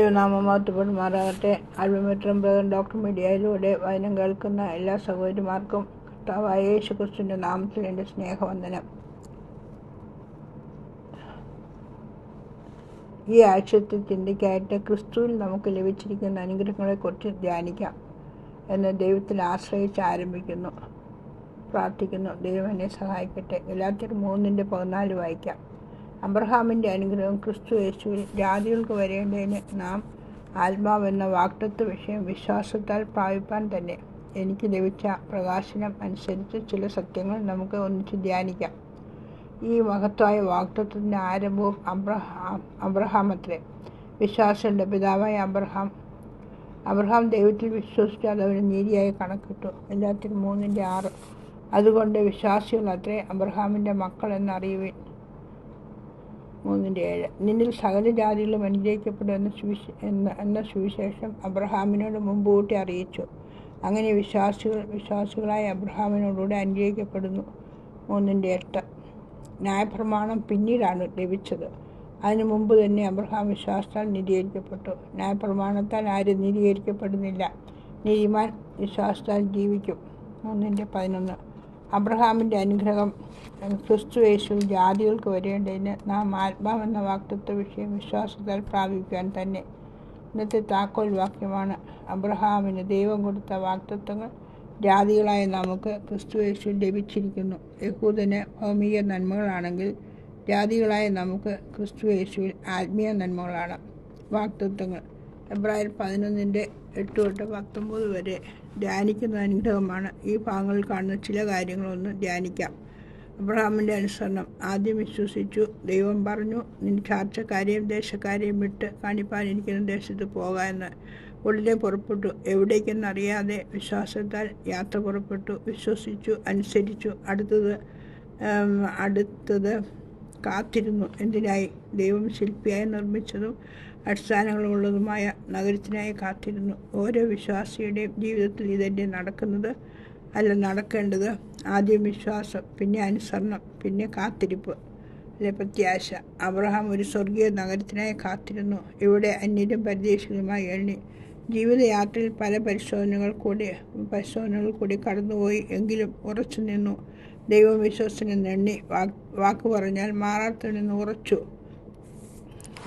മഹത്വപ്പെടുമാറാകട്ടെ അൽബമെട്രം brother doctor മീഡിയയിലൂടെ വചനം കേൾക്കുന്ന എല്ലാ സഹോദരിമാർക്കും കർത്താവായ യേശു ക്രിസ്തുവിന്റെ നാമത്തിൽ എന്റെ സ്നേഹവന്ദനം. ഈ ആഴ്ചത്തെ ചിന്തയ്ക്കായിട്ട് ക്രിസ്തുവിൽ നമുക്ക് ലഭിച്ചിരിക്കുന്ന അനുഗ്രഹങ്ങളെക്കുറിച്ച് ധ്യാനിക്കാം എന്ന് ദൈവത്തിൽ ആശ്രയിച്ച് ആരംഭിക്കുന്നു. പ്രാർത്ഥിക്കുന്നു. ദൈവം എന്നെ സഹായിക്കട്ടെ. എല്ലാത്തിനും മൂന്നിന്റെ പതിനാല് വായിക്കാം. അബ്രഹാമിന്റെ അനുഗ്രഹം ക്രിസ്തു യേശുവിൽ ജാതികൾക്ക് വരേണ്ടതിന് നാം ആത്മാവെന്ന വാക്തത്വ വിഷയം വിശ്വാസത്താൽ പ്രാപിപ്പാൻ തന്നെ. എനിക്ക് ലഭിച്ച പ്രകാശനം അനുസരിച്ച് ചില സത്യങ്ങൾ നമുക്ക് ഒന്നിച്ച് ധ്യാനിക്കാം. ഈ മഹത്വായ വാക്തത്വത്തിന്റെ ആരംഭവും അബ്രഹാം അബ്രഹാമത്രേ. വിശ്വാസങ്ങളുടെ പിതാവായ അബ്രഹാം അബ്രഹാം ദൈവത്തിൽ വിശ്വസിച്ച് അതവന് നീതിയായി കണക്കിട്ടു. എല്ലാത്തിനും മൂന്നിന്റെ ആറ്. അതുകൊണ്ട് വിശ്വാസികൾ അത്രേ അബ്രഹാമിന്റെ മക്കൾ എന്നറിയുവിൻ. മൂന്നിന്റെ ഏഴ് നിന്നിൽ സകല ജാതികളും അനുഗ്രഹിക്കപ്പെടും എന്ന സുവിശ എന്ന എന്ന സുവിശേഷം അബ്രഹാമിനോട് മുമ്പൂട്ടി അറിയിച്ചു. അങ്ങനെ വിശ്വാസികൾ വിശ്വാസികളായ അബ്രഹാമിനോടുകൂടെ അനുഗ്രഹിക്കപ്പെടുന്നു മൂന്നിന്റെ എട്ട്. ന്യായപ്രമാണം പിന്നീടാണ് ലഭിച്ചത്. അതിനു മുമ്പ് തന്നെ അബ്രഹാം വിശ്വാസത്താൽ നീതീകരിക്കപ്പെട്ടു. ന്യായപ്രമാണത്താൽ ആരും നീതീകരിക്കപ്പെടുന്നില്ല. നീതിമാൻ വിശ്വാസത്താൽ ജീവിക്കും. മൂന്നിന്റെ പതിനൊന്ന്. അബ്രഹാമിന്റെ അനുഗ്രഹം ക്രിസ്തു യേശു ജാതികൾക്ക് വരേണ്ടതിന് നാം ആത്മാവെന്ന വാക്തത്വ വിഷയം വിശ്വാസത്താൽ പ്രാപിക്കാൻ തന്നെ. ഇന്നത്തെ താക്കോൽ വാക്യമാണ്. അബ്രഹാമിന് ദൈവം കൊടുത്ത വാക്തത്വങ്ങൾ ജാതികളായ നമുക്ക് ക്രിസ്തു യേശു ലഭിച്ചിരിക്കുന്നു. യഹൂദന് ഭൗമിക നന്മകളാണെങ്കിൽ ജാതികളായ നമുക്ക് ക്രിസ്തു യേശുവിൽ ആത്മീയ നന്മകളാണ് വാക്തത്വങ്ങൾ. എബ്രായർ പതിനൊന്നിന്റെ എട്ട് തൊട്ട് പത്തൊമ്പത് വരെ ധ്യാനിക്കുന്ന അനുഗ്രഹമാണ്. ഈ ഭാഗങ്ങളിൽ കാണുന്ന ചില കാര്യങ്ങളൊന്ന് ധ്യാനിക്കാം. അബ്രഹാമിന്റെ അനുസരണം. ആദ്യം വിശ്വസിച്ചു. ദൈവം പറഞ്ഞു നിൻ ചാർച്ചക്കാരെയും ദേശക്കാരെയും വിട്ട് കാണിപ്പാൻ എനിക്ക് ദേശത്ത് പോകാമെന്ന് ഉടനെ പുറപ്പെട്ടു. എവിടേക്കെന്നറിയാതെ വിശ്വാസത്താൽ യാത്ര പുറപ്പെട്ടു. വിശ്വസിച്ചു അനുസരിച്ചു. അടുത്തത് അടുത്തത് കാത്തിരുന്നു. എന്തിനായി? ദൈവം ശില്പിയായി നിർമ്മിച്ചതും അടിസ്ഥാനങ്ങളുള്ളതുമായ നഗരത്തിനായി കാത്തിരുന്നു. ഓരോ വിശ്വാസിയുടെയും ജീവിതത്തിൽ ഇതന്നെ നടക്കുന്നത് അല്ല നടക്കേണ്ടത് ആദ്യം വിശ്വാസം പിന്നെ അനുസരണം പിന്നെ കാത്തിരിപ്പ്. അല്ലെ പ്രത്യാശ. അബ്രഹാം ഒരു സ്വർഗീയ നഗരത്തിനായി കാത്തിരുന്നു. ഇവിടെ അന്യരും പരിദേശികളുമായി എണ്ണി. ജീവിതയാത്രയിൽ പല പരിശോധനകൾ കൂടി പരിശോധനകൾ കൂടി കടന്നുപോയി. എങ്കിലും ഉറച്ചു നിന്നു. ദൈവം വിശ്വസിനെന്ന് നെണ്ണി വാക്ക് പറഞ്ഞാൽ മാറാത്തിൽ നിന്ന് ഉറച്ചു.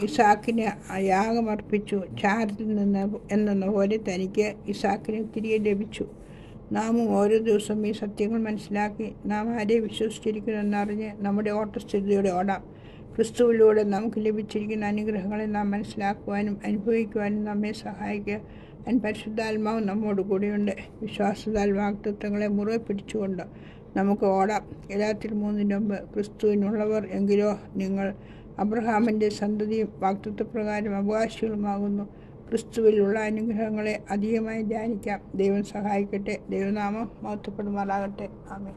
ഇസാക്കിന് യാഗമർപ്പിച്ചു. ചാരത്തിൽ നിന്ന് എന്ന പോലെ തനിക്ക് ഇസാക്കിന് തിരികെ ലഭിച്ചു. നാമും ഓരോ ദിവസവും ഈ സത്യങ്ങൾ മനസ്സിലാക്കി നാം ആരെ വിശ്വസിച്ചിരിക്കുന്നെന്നറിഞ്ഞ് നമ്മുടെ ഓട്ടസ്ഥിതിയോടെ ഓടാം. ക്രിസ്തുവിലൂടെ നമുക്ക് ലഭിച്ചിരിക്കുന്ന അനുഗ്രഹങ്ങളെ നാം മനസ്സിലാക്കുവാനും അനുഭവിക്കുവാനും നമ്മെ സഹായിക്കുക. അൻ പരിശുദ്ധാത്മാവ് നമ്മോട് കൂടിയുണ്ട്. വിശ്വാസത്താൽ വാക്തത്വങ്ങളെ മുറുകെ പിടിച്ചുകൊണ്ട് നമുക്ക് ഓടാം. എല്ലാത്തിൽ മൂന്നിന് മുമ്പ് ക്രിസ്തുവിനുള്ളവർ എങ്കിലോ നിങ്ങൾ അബ്രഹാമിന്റെ സന്തതിയും വാക്തത്വപ്രകാരം അവകാശികളുമാകുന്നു. ക്രിസ്തുവിലുള്ള അനുഗ്രഹങ്ങളെ അധികമായി ധ്യാനിക്കാം. ദൈവം സഹായിക്കട്ടെ. ദൈവനാമം മഹത്വപ്പെടുമാറാകട്ടെ. ആമേ